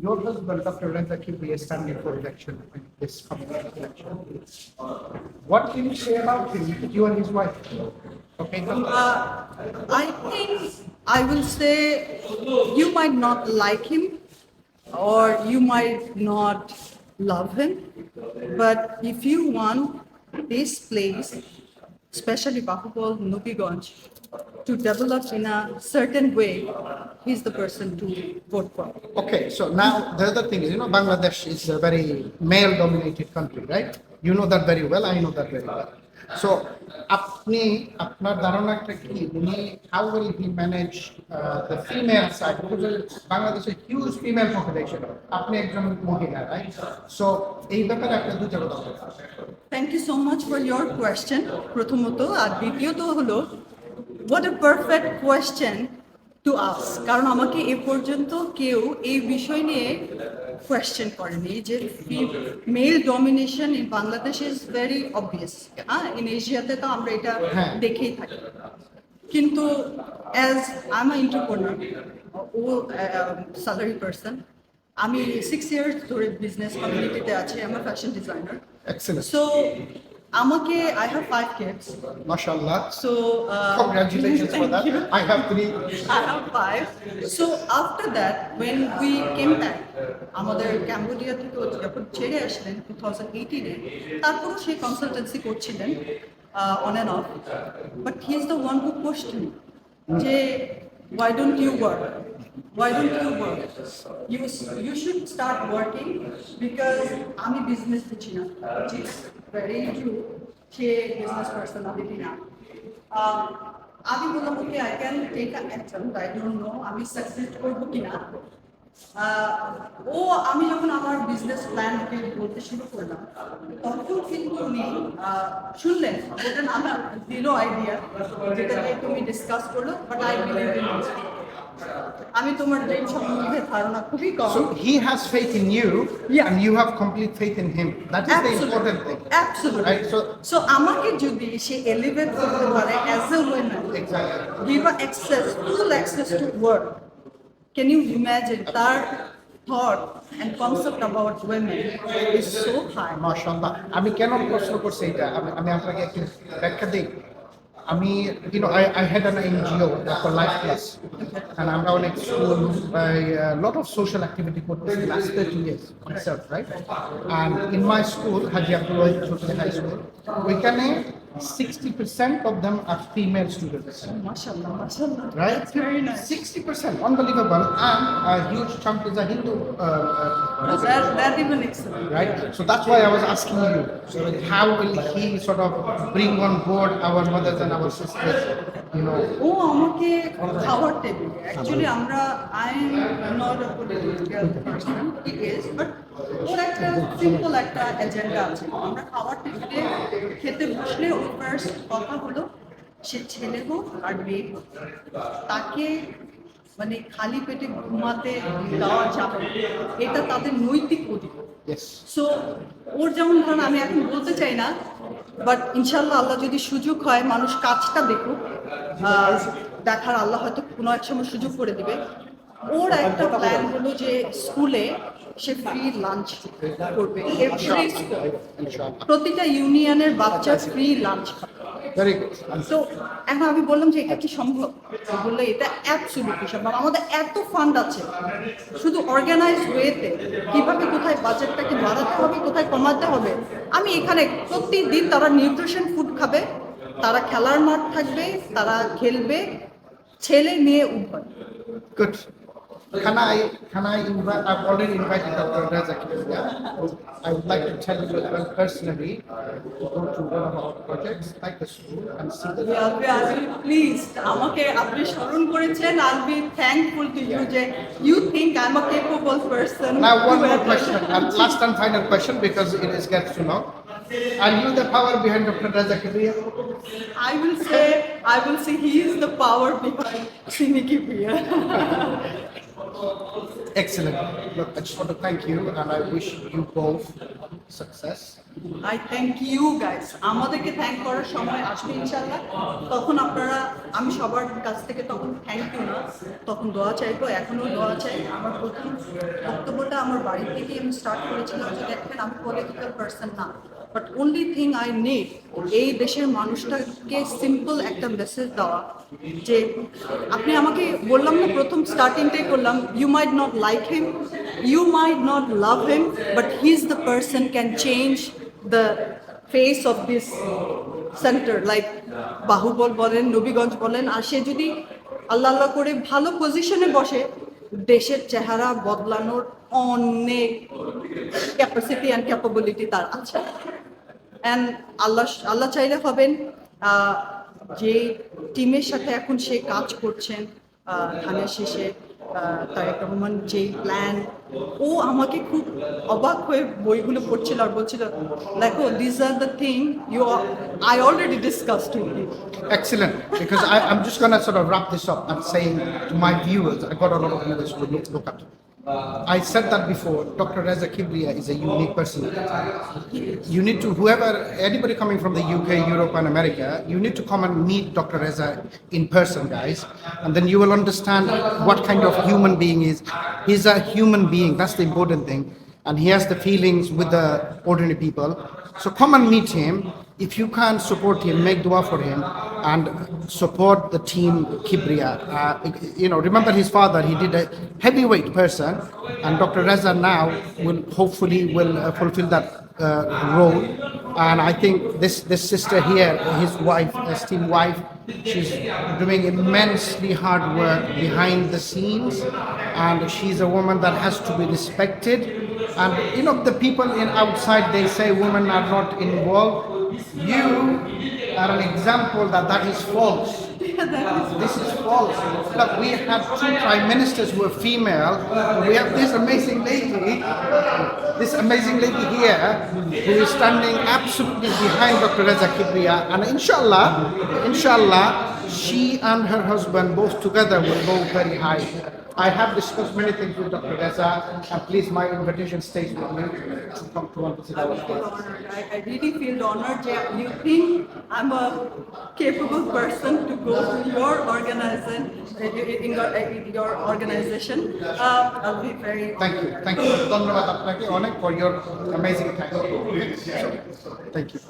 Your husband, Dr. Reza Kibri, is standing for election in this coming election. What can you say about him, you and his wife? Okay, Uh, I think I will say you might not like him or you might not love him, but if you want this place, especially Bahubal Nubiganj, to develop in a certain way, he's the person to vote for. Okay, so now the other thing is, you know, Bangladesh is a very male-dominated country, right? You know that very well. I know that very well. So, আপনি আপনার ধারণাটা কি উনি how will he manage uh, the female side because বাংলাদেশে huge female population আপনি একজন মহিলা right so এই ব্যাপারে আপনি দুটো কথা বলুন। Thank you so much for your question প্রথমত আর দ্বিতীয়ত হলো What a perfect question to us কারণ আমাকে এ পর্যন্ত কেউ এই বিষয় নিয়ে কোয়েশ্চেন করেনি যে male domination in Bangladesh is very obvious হ্যাঁ ইন এশিয়াতে তো আমরা এটা হ্যাঁ। দেখেই থাকি কিন্তু অ্যাজ আই এম ইন্টারপ্রনার ও স্যালারি পার্সন আমি সিক্স ইয়ার্স ধরে বিজনেস কমিউনিটিতে আছি আমার ফ্যাশন ডিজাইনার Excellent. আমাকে I have five kids. MashaAllah. So, uh, Congratulations for thank that. you. I have three. I have five. So after that, when we came back, আমাদের Cambodia থেকে যখন ছেড়ে আসলেন টু থাউজেন্ড এইটিনে তারপরও সেই consultancy করছিলেন on and off but he is the one who post me যে why don't you work why don't you work you you should start working because আমি বিজনেস দিচ্ছি না ট্রু সে বিজনেস পার্সোনালিটি না আহ, আমি বললাম okay I can take action I don't know আমি success করব কিনা ও আমি যখন আমার বিজনেস প্ল্যান ওকে বলতে শুরু করলাম তখন কিন্তু উনি শুনলেন ওটা আমার দিল আইডিয়া যেটা দিয়ে তুমি ডিসকাস করল বাট আই বিলিভ ইন আমি তোমার ড্রিম সম্বন্ধে ধারণা খুবই কম So he has faith in you, Yeah. and you have complete faith in him. That is the important thing. Absolutely. Right, so- So আমাকে যদি সে এলিভেট করতে পারে as a women Exactly. give her access, full access to work. Can you imagine that thought and concept about women is so high? মাশাআল্লাহ আমি কেন প্রশ্ন করছি এটা আমি আমি আপনাকে একটু ব্যাখ্যা দিই আমি you know I I had an NGO for life plus and আমরা অনেক school lot of social activity করতেছি last thirty years myself right and in my school Haji Abdul Wahid Chowdhury high school ওইখানে sixty percent of them are female Mashallah, mashallah. right? That's very nice. Sixty percent, unbelievable, and a huge chunk is a Hindu. Uh, uh, That, that even excellent. right? So that's why I was asking you. So how will he sort of bring on board our mothers and our sisters? You know, ও আমাকে খাওয়ার table actually আমরা I am not a political person he is but ওর একটা simple একটা agenda আছে আমরা খাওয়ার টেবিলে খেতে বসলে ওর ফার্স্ট কথা হলো সে ছেলে হোক আর মেয়ে হোক তাকে মানে খালি পেটে ঘুমাতে দেওয়া যাবে এটা তাদের নৈতিক অধিকার। সো ওর যেমন ধরুন আমি এখন বলতে চাই না বাট ইনশাল্লাহ আল্লাহ যদি সুযোগ হয় মানুষ কাজটা দেখুক আহ, দেখার আল্লাহ হয়তো কোনো এক সময় সুযোগ করে দিবে। ওর একটা প্ল্যান হলো যে স্কুলে সে ফ্রি লাঞ্চ করবে। এভরি স্কুল প্রতিটা ইউনিয়নের বাচ্চা ফ্রি লাঞ্চ খাবে। তো এখন আমি বললাম যে এটা কি সম্ভব? বলল এটা অ্যাবসলিউটলি সম্ভব আমাদের এত ফান্ড আছে। শুধু অর্গানাইজ ওয়েতে কীভাবে কোথায় বাজেটটাকে বাড়াতে হবে কোথায় কমাতে হবে। আমি এখানে প্রতিদিন তারা নিউট্রিশন ফুড খাবে তারা খেলার মাঠ থাকবে তারা খেলবে ছেলে মেয়ে উভয়। Good. Can I can I invite? I've already invited Dr. Raza Kibuya. I would like to tell you as well personally to go to one of our projects, like the school, and see the please আমাকে আপনি স্মরণ করেছেন I be thankful to you যে you think I am a capable person Now, one more question, and last and final question because it is gets too long. Are you the power behind Dr. Raza Kibuya? I will say, I will say he is the power behind Siniki Priya. Excellent. Look, I just want to thank you and I wish you both success. I thank you guys আমাদেরকে thank করার সময় আসবে ইনশাল্লাহ তখন আপনারা আমি সবার কাছ থেকে তখন থ্যাংক ইউ না। তখন দোয়া চাইব এখনও দোয়া চাই। আমার প্রথম বক্তব্যটা আমার বাড়ি থেকেই আমি স্টার্ট করেছিলাম। যে দেখেন আমি পলিটিক্যাল পার্সন না। But only thing I need এই দেশের মানুষটাকে সিম্পল একটা মেসেজ দেওয়া, যে আপনি আমাকে বললাম না, প্রথম স্টার্টিংটাই করলাম you might not like him you might not love him but he is the person can change the face of this centre like Bahubal বলেন নবীগঞ্জ বলেন, আর সে যদি আল্লাহ আল্লাহ করে ভালো পজিশনে বসে, দেশের চেহারা বদলানোর অনেক ক্যাপাসিটি অ্যান্ড ক্যাপাবিলিটি তার আছে। অ্যান্ড আল্লাহ আল্লাহ চাইলে হবেন যে টিমের সাথে এখন সে কাজ করছেন ধানের শেষে তারেক রহমান যে প্ল্যান ও আমাকে খুব অবাক হয়ে বইগুলো পড়ছিল আর বলছিল দেখো this are the thing you I already discussed with you Excellent, because I, I'm just going to sort of wrap this up and saying to my viewers, I got a lot of viewers who look, look at. Uh, I said that before. Dr. Reza Kibria is a unique person. You need to, whoever, anybody coming from the UK, Europe, and America, you need to come and meet Dr. Reza in person, guys, and then you will understand what kind of human being he is. He's a human being. That's the important thing, and he has the feelings with the ordinary people. So come and meet him. If you can't support him, make dua for him and support the team Kibria. Uh, you know, remember his father, he did a heavyweight person and Dr. Reza now will hopefully will uh, fulfill that uh, role. And I think this, this sister here, his wife, esteemed wife, she's doing immensely hard work behind the scenes and she's a woman that has to be respected. And you know, the people in outside they say women are not involved. You are an example that that is false. This is false. Look, we have two prime ministers who are female. We have this amazing lady, this amazing lady here, who is standing absolutely behind Dr. Reza. And inshallah, inshallah, she and her husband both together will go very high. I have discussed many things with Dr. Gaza, and please, my invitation stays with me to come to one visit. I, I really feel honored that you think I'm a capable person to go to your organization, in your, in your organization. Uh, I'll be very. Thank you, thank you. Dhanwad Apnaki, for your amazing time. Thank you.